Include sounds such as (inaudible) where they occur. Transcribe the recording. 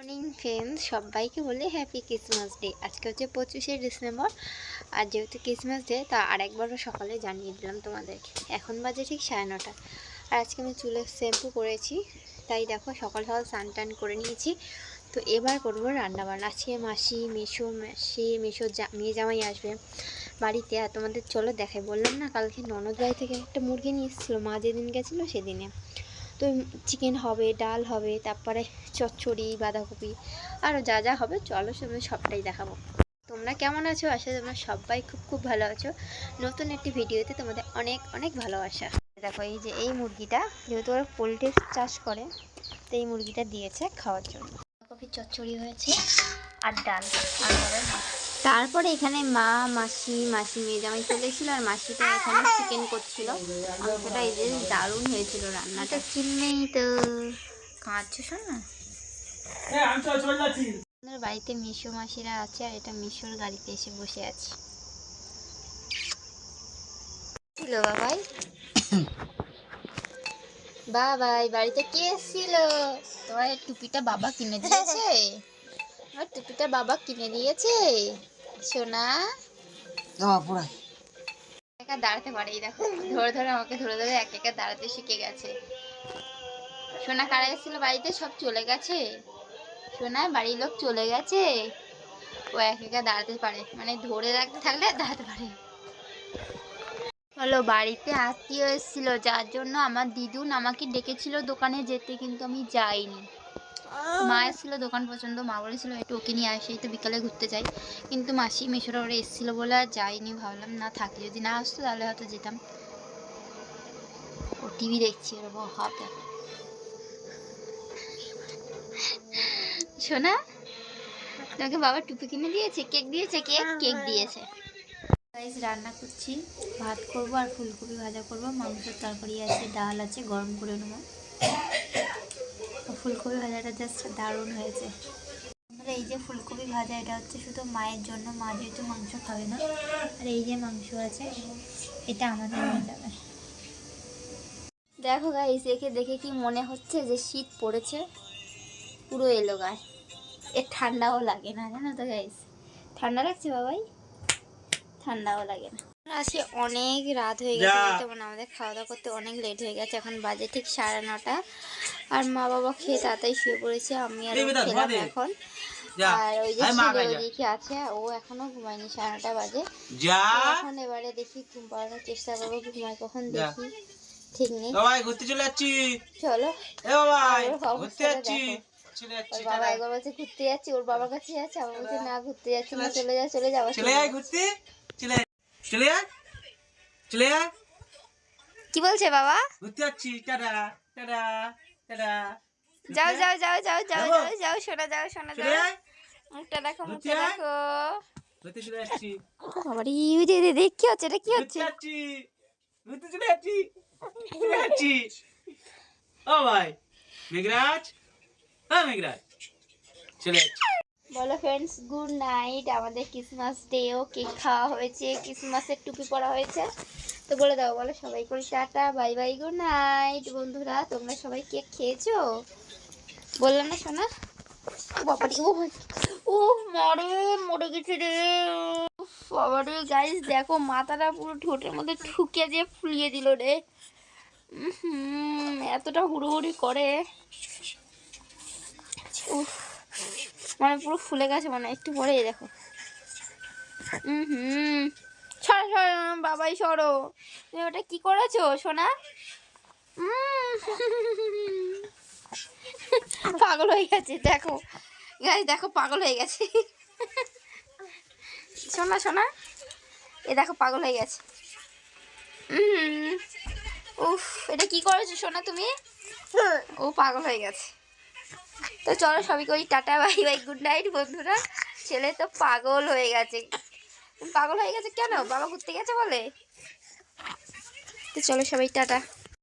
Morning friends সবাইকে বলে happy Christmas day আজকে হচ্ছে পঁচিশে ডিসেম্বর আর যেহেতু ক্রিসমাস ডে তা আরেকবারও সকালে জানিয়ে দিলাম তোমাদেরকে। এখন বাজে ঠিক সাড়ে নটা। আর আজকে আমি চুলে শ্যাম্পু করেছি। তাই দেখো, সকাল সকাল স্নান টান করে নিয়েছি। তো এবার করব রান্নাবান্না আজকে মাসি, মেশো মাসি, মেশো মেয়ে জামাই আসবে বাড়িতে। আর তোমাদের চলো দেখাই। বললাম না, কালকে ননদ বাড়ি থেকে একটা মুরগি নিয়ে এসেছিল। মা যেদিন গেছিল সেদিনে। তো চিকেন হবে, ডাল হবে, তারপরে চচ্চড়ি, বাঁধাকপি আরও যা যা হবে, চলো সেগুলো সবটাই দেখাবো। তোমরা কেমন আছো? আশা তোমরা সবাই খুব খুব ভালো আছো। নতুন একটি ভিডিওতে তোমাদের অনেক অনেক ভালোবাসা। দেখো, এই যে এই মুরগিটা, যেহেতু ওরা পোলট্রি চাষ করে, তো এই মুরগিটা দিয়েছে খাওয়ার জন্য। বাঁধাকপির চচ্চড়ি হয়েছে আর ডাল। আর তারপরে এখানে মা মাসি মাসি মেয়ে জামাই চলে এসেছিল আর মাসিটা এখানে চিকেন করছিল। মাংসটা এই যে দারুণ হয়েছিল রান্নাটা। চিনমেই তো কাঁদছো শোন? না আমাদের বাড়িতে মিশো মাসিরা আছে আর এটা মিশোর গাড়িতে এসে বসে আছে। ছিল বাবাই? (coughs) বাবাই বাড়িতে কে এসেছিল? তোমার টুপিটা বাবা কিনে দিয়েছে? (laughs) তোমার টুপিটা বাবা কিনে দিয়েছে। সোনা একা দাঁড়াতে পারে এই দেখো। ধরে ধরে আমাকে ধরে ধরে এক একা দাঁড়াতে শিখে গেছে। সোনা কারা এসেছিল বাড়িতে? সব চলে গেছে? সোনা বাড়ির লোক চলে গেছে? ও এক একা দাঁড়াতে পারে। মানে ধরে রাখতে থাকলে দাঁড়াতে পারে। হলো বাড়িতে আত্মীয় এসেছিল। যার জন্য আমার দিদুন আমাকে ডেকেছিল দোকানে যেতে কিন্তু আমি যাইনি। মা এসেছিল দোকান পছন্দ মা বলেছিল একটু ওকে নিয়ে আসি তো বিকালে ঘুরতে যাই। কিন্তু মাসি মেশোরা ওরা এসেছিল বলে আর যাইনি, ভাবলাম না থাকি, যদি না আসতো তাহলে হয়তো যেতাম। ও টিভি দেখছি, ওর হাত শোনা তোমাকে বাবা টুপি কিনে দিয়েছে, কেক দিয়েছে, কেক কেক দিয়েছে। রান্না করছি, ভাত করব আর ফুলকপি ভাজা করব মাংসের তরকারি আছে, ডাল আছে, গরম করে নেব। ফুলকপি ভাজাটা জাস্ট দারুণ হয়েছে। আমরা এই যে ফুলকপি ভাজা, এটা হচ্ছে শুধু মায়ের জন্য, মা যেহেতু মাংস খাবে না, আর এই যে মাংস আছে, এটা আমাদের হয়ে যাবে। দেখো গাইস একে দেখে কি মনে হচ্ছে যে শীত পড়েছে, পুরো এলো গায়ে এর ঠান্ডাও লাগে না, জানো তো গাইস ঠান্ডা লাগছে বাবাই? ঠান্ডাও লাগে না। আসি অনেক রাত হয়ে গেছে বলতে পারো না, আমাদের খাওয়া দাওয়া করতে অনেক লেট হয়ে গেছে। এখন বাজে ঠিক সাড়ে নটা। আর মা বাবা খেয়ে তাড়াতাড়ি শুয়ে পড়েছে। আমি আর খেলাম এখন। আর ওই যে ছেলে আছে ও এখনও ঘুমায়নি সাড়ে নটা বাজে। এখন এবারে দেখি ঘুম পাড়ানোর চেষ্টা করব ঘুমায় কখন দেখি। ঠিক নেই। ঘুরতে চলে যাচ্ছি। চলো। এ বাবাই ঘুরতে যাচ্ছি। ওর বাবা একবার বলছে ঘুরতে যাচ্ছি। ওর বাবার কাছে যাচ্ছে আমার বলছে না ঘুরতে যাচ্ছি না। চলে যা চলে যাব চলে আয় ঘুরতে। চলে। চলে আয়। চলে আয়। কি বলছে বাবা? ঘুরতে যাচ্ছি। Ta ta ta ta ta ta. যাও যাও যাও যাও যাও যাও যাও শোনা যাও শোনা যাও। মুখটা দেখো মুখটা। দেখো। ঘুরতে চলে যাচ্ছি। আবার ইউ দে দে কি হচ্ছে এটা কি হচ্ছে? যাচ্ছি। ঘুরতে চলে যাচ্ছি। চলে যাচ্ছি। ও ভাই মেঘরাজ। ও মেঘরাজ। চলে যাচ্ছি। বলো ফ্রেন্ডস গুড নাইট আমাদের ক্রিসমাস ডেও কেক খাওয়া হয়েছে ক্রিসমাসের টুপি পরা হয়েছে। তো বলে দাও, বলো সবাই করে ta ta bye bye good night বন্ধুরা, তোমরা সবাই কেক খেয়েছো? বললাম না শোনা বাবারে ও ও মরে মরে গেছে রে। বাবারে গাইস দেখো, মাথাটা পুরো ঠোঁটের মধ্যে ঠুকে দিয়ে ফুলিয়ে দিল রে। এতটা হুড়োহুড়ি করে। উফ। মানে পুরো ফুলে গেছে মানে একটু পরেই দেখো। হুম সরো সরো, বাবাই, সরো। তুমি ওটা কি করেছ, সোনা? পাগল হয়ে গেছে, দেখো। গাছ দেখো, পাগল হয়ে গেছে। সোনা সোনা? এ দেখো, পাগল হয়ে গেছে। উফ, এটা কি করেছ, সোনা তুমি? ও পাগল হয়ে গেছে। তো চলো সবই করি, ta ta, bye bye good night বন্ধুরা। ছেলে তো পাগল হয়ে গেছে। পাগল হয়ে গেছে কেন? বাবা ঘুরতে গেছে বলে? তো চলো সবাই, টাটা।